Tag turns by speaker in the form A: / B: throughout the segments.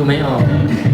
A: 有没有。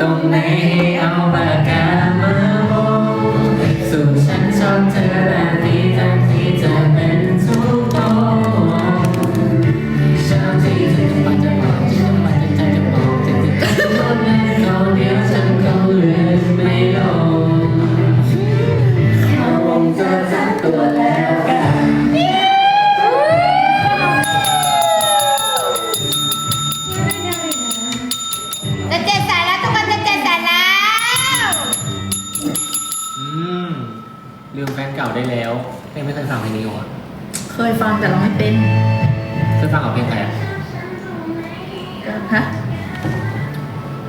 B: ต
C: ร
B: งไหนให้
A: เอา
B: ปากกามาวงสูงฉัน
A: ชอบเธอแบบนี้ทั้งที่เธอ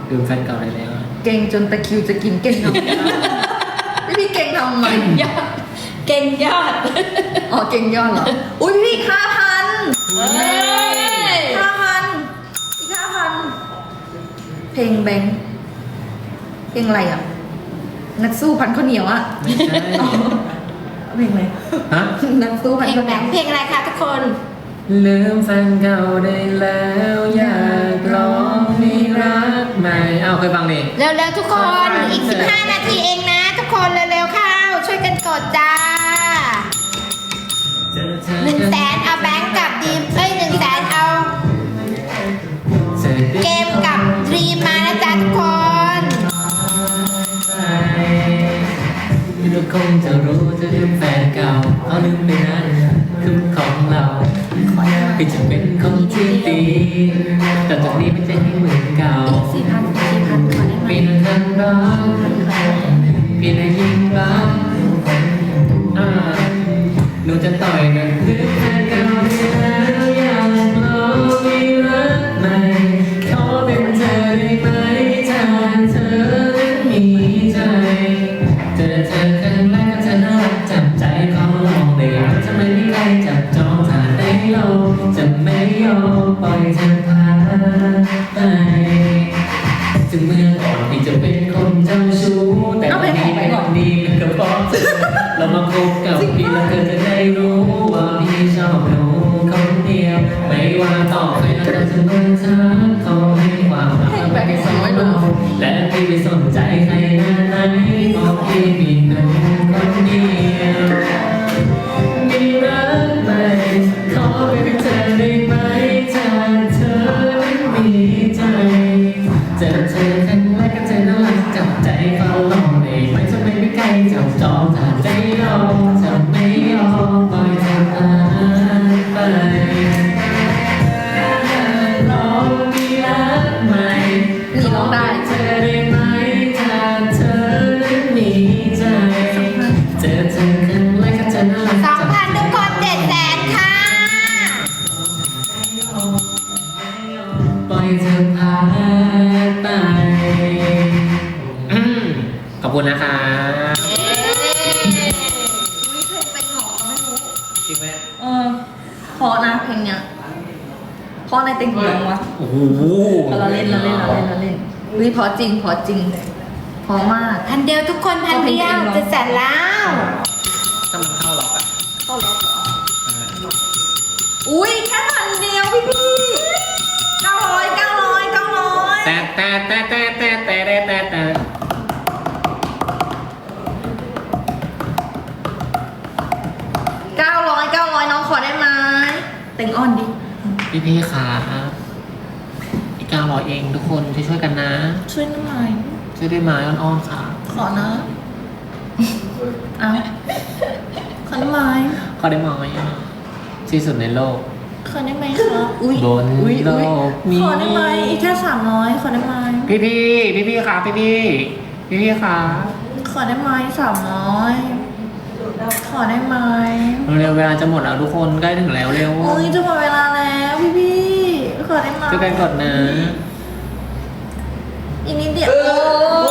A: ดู
B: แฟ
A: นเก่าได้แล้วเก่
C: งจนตะคิวจะกินเก่งทำไมพี่เก่งทำไม
D: ยอดเก่งยอด
C: อ๋อเก่งยอดเหรอ อุ้ยพี่ห้าพัน
D: เฮ้ย
C: ห้าพันอีกห้าพันเพลงแบงเพลงอะไรอะ นักสู้พันข้าวเหนียวอะเพลงอะไร
A: ฮะ
C: นักสู้
D: พั
C: นข้าวเห
D: แบ
C: นียว
D: เพลงอะไรคะทุกคน
A: ลืมแฟนเก่าได้แล้ว อยากร้องมีรัก อาเคยฟังนี่
D: เร็วๆทุกคน อีก 15 นาทีเองนะ ทุกคนเร็วๆเข้า ช่วยกันกดจ้าหนึ่งแสนเอาแบงก์กับดีมเอ้ยหนึ่งแสนเอา เกมกับดีมมานะจ๊ะทุกคน
A: ทุกคงจะรู้จะลืมแฟนเก่าเอาลืมไปนั้คือของเราคือจะเป็น ถึงแม้ว่าปีจะ
C: เป็น
A: จริงไหม
C: เออเพราะนะเพลงเนี้ยเพราะในเต็งหงวะ
A: โอ้โห
C: เราเล่นเราเล่นเราเล่นเราเล่นวิเพราะจริงเพราะจริงเพราะมาก
D: พันเดียวทุกคนพันเดียวจะแสนแล้ว
A: ถ้ามันเข้าล็อกอะ
C: เข้าล็อกเหรออุ้ยแค่พันเดียวพี่พี่เก้าร้อยเก้าร้อยเก้าร้อย
A: แต่แต่แต่แต่แต่แต่แต่ พี่พี่ๆขาอีกเก้าร้อยเองทุกคนช่วยช่วยๆกันนะ
C: ช่วยหน่อย
A: ช่วยได้ไหมอ้อนๆค่ะ
C: ขอนะเอาขอได้ไหม
A: ขอได้ไหมอะที่สุดในโลก
C: ขอได้ไหมคะอุ้ย
A: บน
C: อุ๊ย
A: โล
C: อุ๊ย
A: กนี้
C: ขอได้ไหมอีกแค่สามร้อยขอได้ไหม
A: พี่พี่พี่พี่ๆขาพี่พี่พี่พี่ๆขา
C: ขอได้ไหมสามร้อยขอได้ไหม
A: เร็วเวลาจะหมดแล้วทุกคนใกล้ถึงแล้วเร็ว
C: อุ้ยจะหมดเวลาแล้ว พี่พี่ๆขอได้ไหม
A: ช่วยกันกดนะ
C: อีกนิดเดียว
A: เก่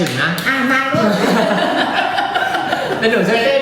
A: ถึงนะ
D: อะมาลูก แล้วหนูช่วยเต้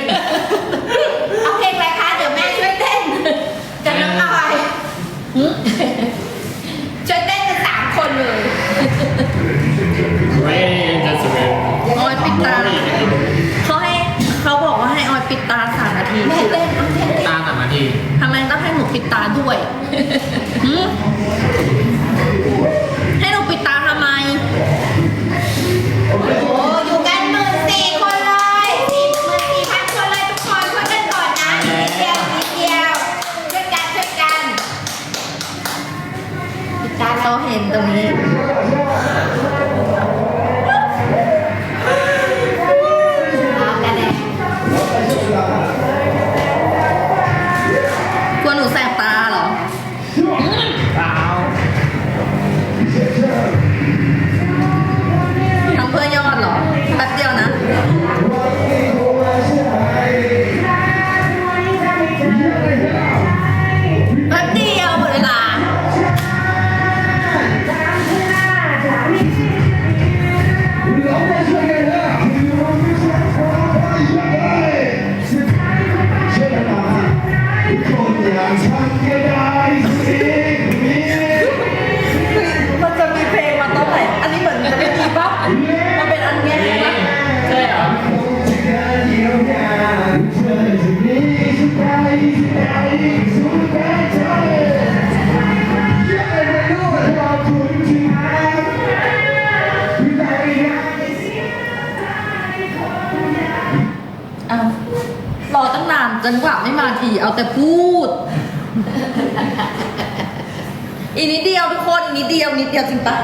D: รอตั้งนา
A: นจนกว่า
C: ไม่มาที เอาแต่พูด อีกนิดเดียวทุกคนอีกนิดเดียวนิดเดียวจริงปะ